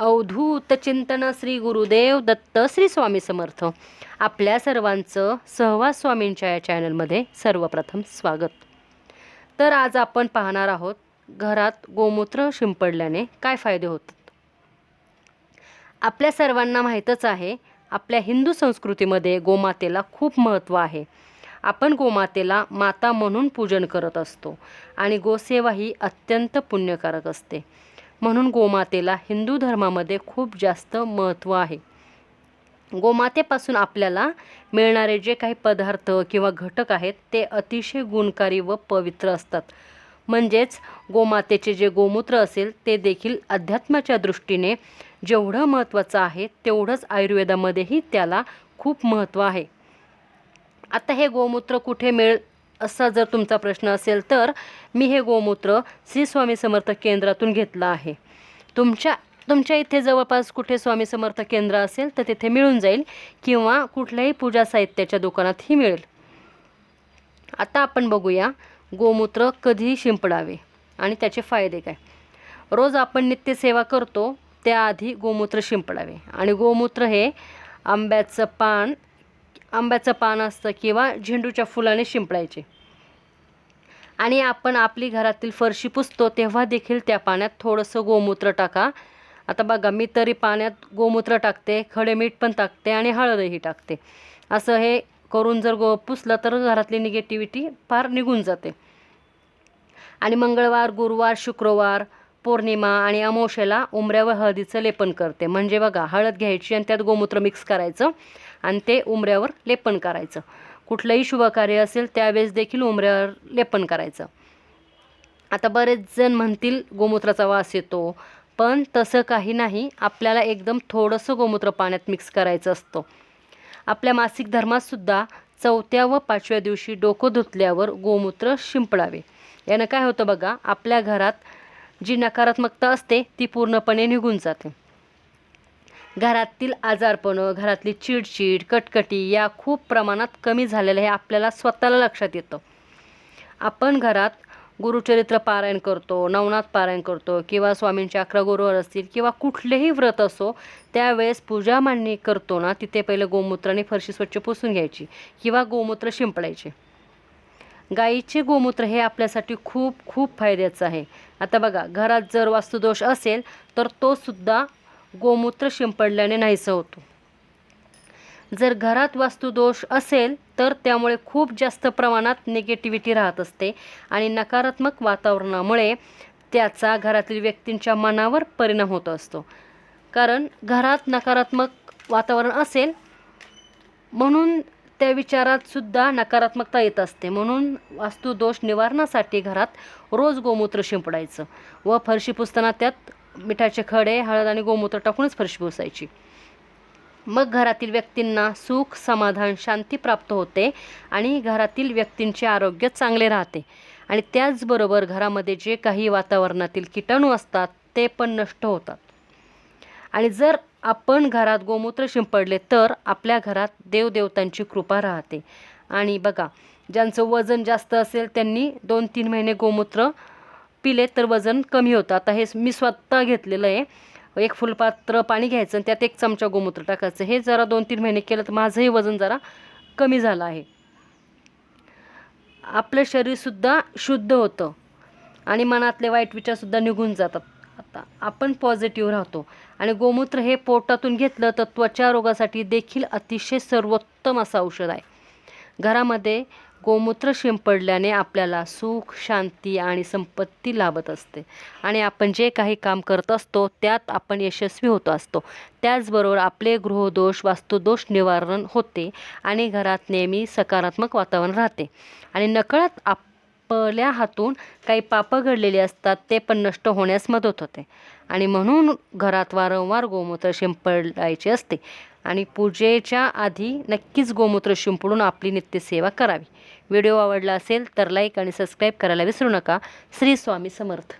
अवधूत चिंतन श्री गुरुदेव दत्त श्री स्वामी समर्थ. आपल्या सर्वांचं सहवास स्वामींच्या या चॅनलमध्ये सर्वप्रथम स्वागत. तर आज आपण पाहणार आहोत घरात गोमूत्र शिंपडल्याने काय फायदे होतात? आपल्या सर्वांना माहीतच आहे आपल्या हिंदू संस्कृतीमध्ये गोमातेला खूप महत्त्व आहे. आपण गोमातेला माता म्हणून पूजन करत असतो आणि गोसेवा ही अत्यंत पुण्यकारक असते. म्हणून गोमातेला हिंदू धर्मामध्ये खूप जास्त महत्त्व आहे. गोमातेपासून आपल्याला मिळणारे जे काही पदार्थ किंवा घटक आहेत ते अतिशय गुणकारी व पवित्र असतात. म्हणजेच गोमातेचे जे गोमूत्र असेल ते देखील अध्यात्माच्या दृष्टीने जेवढं महत्त्वाचं आहे तेवढंच आयुर्वेदामध्येही त्याला खूप महत्त्व आहे. आता हे गोमूत्र कुठे मिळ असा जर तुमचा प्रश्न असेल तर मी हे गोमूत्र श्री स्वामी समर्थ केंद्रातून घेतलं आहे. तुमच्या तुमच्या इथे जवळपास कुठे स्वामी समर्थ केंद्र असेल तर तिथे मिळून जाईल किंवा कुठल्याही पूजा साहित्याच्या दुकानातही मिळेल. आता आपण बघूया गोमूत्र कधी शिंपडावे आणि त्याचे फायदे काय. रोज आपण नित्यसेवा करतो त्याआधी गोमूत्र शिंपडावे आणि गोमूत्र हे आंब्याचं पान आंब्याचं पान असतं किंवा झेंडूच्या फुलाने शिंपडायचे. आणि आपण आपली घरातील फरशी पुसतो तेव्हा देखील त्या पाण्यात थोडंसं गोमूत्र टाका. आता बघा मी तरी पाण्यात गोमूत्र टाकते खडे मीठ पण टाकते आणि हळदही टाकते. असं हे करून जर गो पुसलं तर घरातली निगेटिव्हिटी फार निघून जाते. आणि मंगळवार गुरुवार शुक्रवार पौर्णिमा आणि अमावस्येला उमऱ्यावर हळदीचं लेपन करते. म्हणजे बघा हळद घ्यायची आणि त्यात गोमूत्र मिक्स करायचं आणि ते उमऱ्यावर लेपन करायचं. कुठलंही शुभकार्य असेल त्यावेळेस देखील उमऱ्यावर लेपन करायचं. आता बरेच जण म्हणतील गोमूत्राचा वास येतो. पण तसं काही नाही. आपल्याला एकदम थोडंसं गोमूत्र पाण्यात मिक्स करायचं असतं. आपल्या मासिक धर्मातसुद्धा चौथ्या व पाचव्या दिवशी डोकं धुतल्यावर गोमूत्र शिंपडावे. यानं काय होतं बघा आपल्या घरात जी नकारात्मकता असते ती पूर्णपणे निघून जाते. घरातील आजारपणं घरातली चिडचिड कटकटी या खूप प्रमाणात कमी झालेलं हे आपल्याला स्वतःला लक्षात येतं. आपण घरात गुरुचरित्र पारायण करतो नवनाथ पारायण करतो किंवा स्वामींचे अकरा गुरुवार असतील किंवा कुठलेही व्रत असो त्यावेळेस पूजा मांडणी करतो ना तिथे पहिले गोमूत्राने फरशी स्वच्छ पुसून घ्यायची किंवा गोमूत्र शिंपडायचे. गाईचे गोमूत्र हे आपल्यासाठी खूप खूप फायद्याचं आहे. आता बघा घरात जर वास्तुदोष असेल तर तो सुद्धा गोमूत्र शिंपडल्याने नाहीसा होतो. जर घरात वास्तुदोष असेल तर त्यामुळे खूप जास्त प्रमाणात निगेटिव्हिटी राहत असते आणि नकारात्मक वातावरणामुळे त्याचा घरातील व्यक्तींच्या मनावर परिणाम होत असतो. कारण घरात नकारात्मक वातावरण असेल म्हणून त्या विचारात सुद्धा नकारात्मकता येत असते. म्हणून वास्तुदोष निवारणासाठी घरात रोज गोमूत्र शिंपडायचं व फरशी पुसताना त्यात मिठाचे खडे हळद आणि गोमूत्र टाकूनच फरशी पुसायची. मग घरातील व्यक्तींना सुख समाधान शांती प्राप्त होते आणि घरातील व्यक्तींचे आरोग्य चांगले राहते. आणि त्याचबरोबर घरामध्ये जे काही वातावरणातील किटाणू असतात ते पण नष्ट होतात. आणि जर आपण घरात गोमूत्र शिंपडले तर आपल्या घरात देवदेवतांची कृपा राहते. आणि बघा ज्यांचं वजन जास्त असेल त्यांनी दोन तीन महिने गोमूत्र पिले तर वजन कमी होतं. आता हे मी स्वतः घेतलेलं आहे. एक फुलपात्र पाणी घ्यायचं आणि त्यात एक चमचा गोमूत्र टाकायचं. हे जरा दोन तीन महिने केलं तर माझंही वजन जरा कमी झालं आहे. आपलं शरीरसुद्धा शुद्ध होतं. आणि मनातले वाईट विचारसुद्धा निघून जातात. आता आपण पॉझिटिव्ह राहतो. आणि गोमूत्र हे पोटातून घेतलं तर त्वचा रोगासाठी देखील अतिशय सर्वोत्तम असं औषध आहे. घरामध्ये गोमूत्र शिंपडल्याने आपल्याला सुख शांती आणि संपत्ती लाभत असते. आणि आपण जे काही काम करत असतो त्यात आपण यशस्वी होत असतो. त्याचबरोबर आपले गृहदोष वास्तुदोष निवारण होते आणि घरात नेहमी सकारात्मक वातावरण राहते. आणि नकळत आप आपल्या हातून काही पापं घडलेली असतात ते पण नष्ट होण्यास मदत होते. आणि म्हणून घरात वारंवार गोमूत्र शिंपडायचे असते. आणि पूजेच्या आधी नक्कीच गोमूत्र शिंपडून आपली नित्यसेवा करावी. व्हिडिओ आवडला असेल तर लाईक आणि सबस्क्राईब करायला विसरू नका. श्री स्वामी समर्थ.